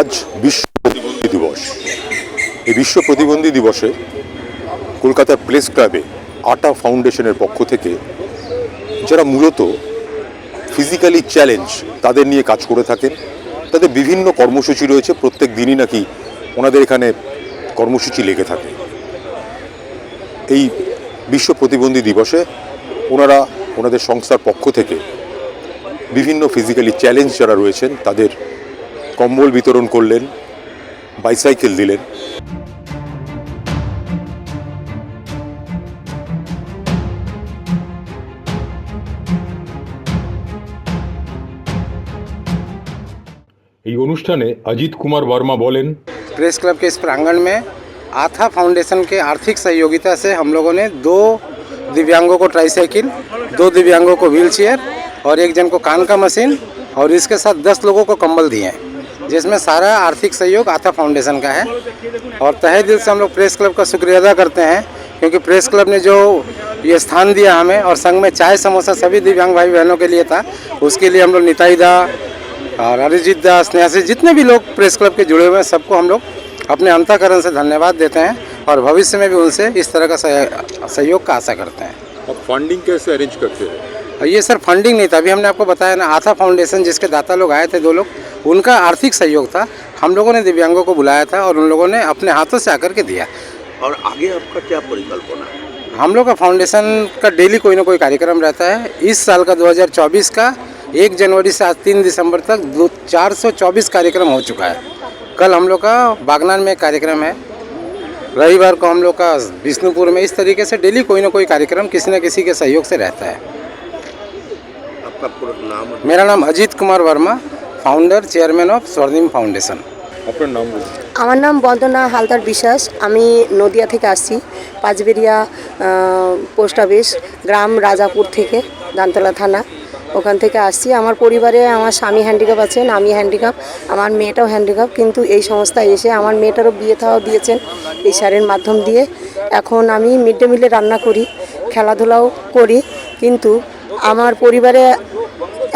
আজ বিশ্ব প্রতিবন্ধী দিবস। এই বিশ্ব প্রতিবন্ধী দিবসে কলকাতার প্রেস ক্লাবে আটা ফাউন্ডেশনের পক্ষ থেকে যারা মূলত ফিজিক্যালি চ্যালেঞ্জ তাদের নিয়ে কাজ করে থাকেন, তাদের বিভিন্ন কর্মসূচি রয়েছে, প্রত্যেক দিনই নাকি ওনাদের এখানে কর্মসূচি লেগে থাকে। এই বিশ্ব প্রতিবন্ধী দিবসে ওনারা ওনাদের সংস্থার পক্ষ থেকে বিভিন্ন ফিজিক্যালি চ্যালেঞ্জ যারা রয়েছেন, তাদের কম্বল বিতরণ করলেন বাইসাইকেল দিলেন এই অনুষ্ঠানে অজিত কুমার বর্মা বলেন प्रेस क्लब के इस प्रांगण में आथा फाउंडेशन के आर्थिक सहयोगिता से हम लोगों ने दो दिव्यांगों को ट्राईसाइकिल दो दिव्यांगों को व्हीलचेयर और एक जन को कान का मशीन और इसके साथ दस लोगों को कंबल दिए हैं जिसमें सारा आर्थिक सहयोग आथा फाउंडेशन का है। और तहे दिल से हम लोग प्रेस क्लब का शुक्रिया अदा करते हैं क्योंकि प्रेस क्लब ने जो ये स्थान दिया हमें और संघ में चाय समोसा सभी दिव्यांग भाई बहनों के लिए था उसके लिए हम लोग निताई दा और अरिजीत दास न्यासी जितने भी लोग प्रेस क्लब के जुड़े हुए हैं सबको हम लोग अपने अंतकरण से धन्यवाद देते हैं और भविष्य में भी उनसे इस तरह का सहयोग का आशा करते हैं। आप फंडिंग कैसे अरेंज करते हैं? ये सर फंडिंग नहीं था अभी हमने आपको बताया ना आथा फाउंडेशन जिसके दाता लोग आए थे दो लोग उनका आर्थिक सहयोग था। हम लोगों ने दिव्यांगों को बुलाया था और उन लोगों ने अपने हाथों से आकर के दिया। और आगे आपका क्या परिकल्पना है? हम लोग का फाउंडेशन का डेली कोई ना कोई कार्यक्रम रहता है। इस साल का 2024 का एक जनवरी से आज तीन दिसंबर तक दो चार सौ चौबीस कार्यक्रम हो चुका है। कल हम लोग का बागनान में कार्यक्रम है। रविवार को हम लोग का विष्णुपुर में इस तरीके से डेली कोई ना कोई कार्यक्रम किसी न किसी के सहयोग से रहता है। आपका नाम मेरा नाम Ajit Kumar Verma. Founder chairman of Swarnim foundation আমার নাম বন্দনা হালদার বিশ্বাস। আমি নদিয়া থেকে আসছি পাঁচবেরিয়া পোস্ট অফিস গ্রাম রাজাপুর থেকে দানতলা থানা। ওখান থেকে আসছি। আমার পরিবারে আমার স্বামী হ্যান্ডিক্যাপ আছেন আমি হ্যান্ডিক্যাপ আমার মেয়েটাও হ্যান্ডিক্যাপ কিন্তু এই সংস্থায় এসে আমার মেয়েটারও বিয়ে থাওয়া দিয়েছেন এই সারের মাধ্যম দিয়ে। এখন আমি মিড ডে মিলে রান্না করি খেলাধুলাও করি কিন্তু আমার পরিবারে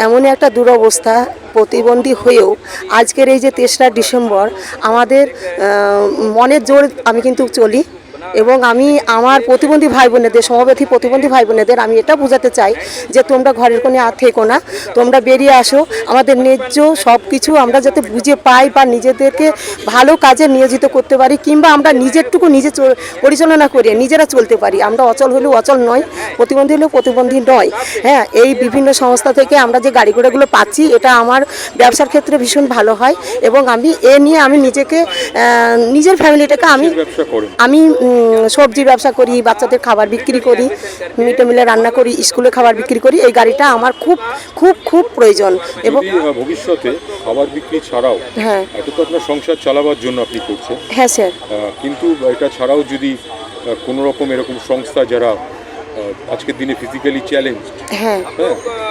এমন একটা দুরবস্থা প্রতিবন্ধী হয়েও আজকের এই যে তেসরা ডিসেম্বর আমাদের মনের জোর আমি কিন্তু চলি। এবং আমি আমার প্রতিবন্ধী ভাই বোনেদের সমব্যথী প্রতিবন্ধী ভাই বোনেদের আমি এটা বোঝাতে চাই যে তোমরা ঘরের কোণে আর থেকো না। তোমরা বেরিয়ে আসো। আমাদের ন্যায্য সব কিছু আমরা যাতে বুঝে পাই বা নিজেদেরকে ভালো কাজে নিয়োজিত করতে পারি কিংবা আমরা নিজেরটুকু নিজে চল- পরিচালনা করে নিজেরা চলতে পারি। আমরা অচল হলেও অচল নয় প্রতিবন্ধী হলেও প্রতিবন্ধী নয়। হ্যাঁ এই বিভিন্ন সংস্থা থেকে আমরা যে গাড়ি ঘোড়াগুলো পাচ্ছি এটা আমার ব্যবসার ক্ষেত্রে ভীষণ ভালো হয় এবং আমি এ নিয়ে আমি নিজেকে নিজের ফ্যামিলিটাকে আমি আমি সবজি ব্যবসা করি বাচ্চাদের খাবার বিক্রি করি মিড ডে মিলে রান্না করি স্কুলে খাবার বিক্রি করি এই গাড়িটা আমার খুব খুব খুব প্রয়োজন। এবং ভবিষ্যতে খাবার বিক্রি ছাড়াও হ্যাঁ। এত তো আপনার সংসার চালাবার জন্য আপনি করছেন। হ্যাঁ স্যার। কিন্তু এটা ছাড়াও যদি কোনো রকম এরকম সংস্থা যারা আজকের দিনে ফিজিক্যালি চ্যালেঞ্জ হ্যাঁ।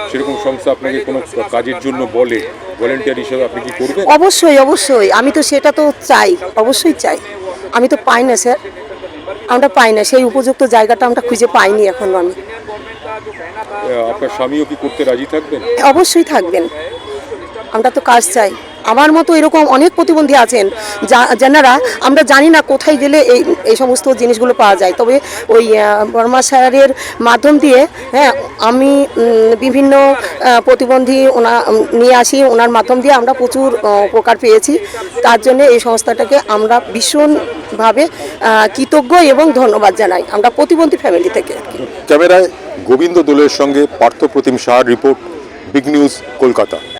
সেরকম সংস্থা আপনাকে কোনো কাজের জন্য বলে ভলেন্টিয়ার হিসেবে আপনি কি করবেন? অবশ্যই অবশ্যই। আমি তো সেটা তো চাই অবশ্যই চাই। আমি তো পাই না স্যার। আমরা পাই না সেই উপযুক্ত জায়গাটা আমরা খুঁজে পাইনি এখনও আমি। আপনার স্বামীও কি করতে রাজি থাকবেন? অবশ্যই থাকবেন। আমরা তো কাজ চাই। আমার মতো এরকম অনেক প্রতিবন্ধী আছেন যা- যারা আমরা জানি না কোথায় গেলে এই এই সমস্ত জিনিসগুলো পাওয়া যায়। তবে ওই বর্মা স্যারের মাধ্যম দিয়ে হ্যাঁ আমি বিভিন্ন প্রতিবন্ধী ওনা, নিয়ে আসি। ওনার মাধ্যম দিয়ে আমরা প্রচুর উপকার পেয়েছি। তার জন্য এই সংস্থাটাকে আমরা ভীষণভাবে কৃতজ্ঞ এবং ধন্যবাদ জানাই। আমরা প্রতিবন্ধী ফ্যামিলি থেকে। ক্যামেরায় গোবিন্দ দোলের সঙ্গে Partha Pratim report, big news, Kolkata.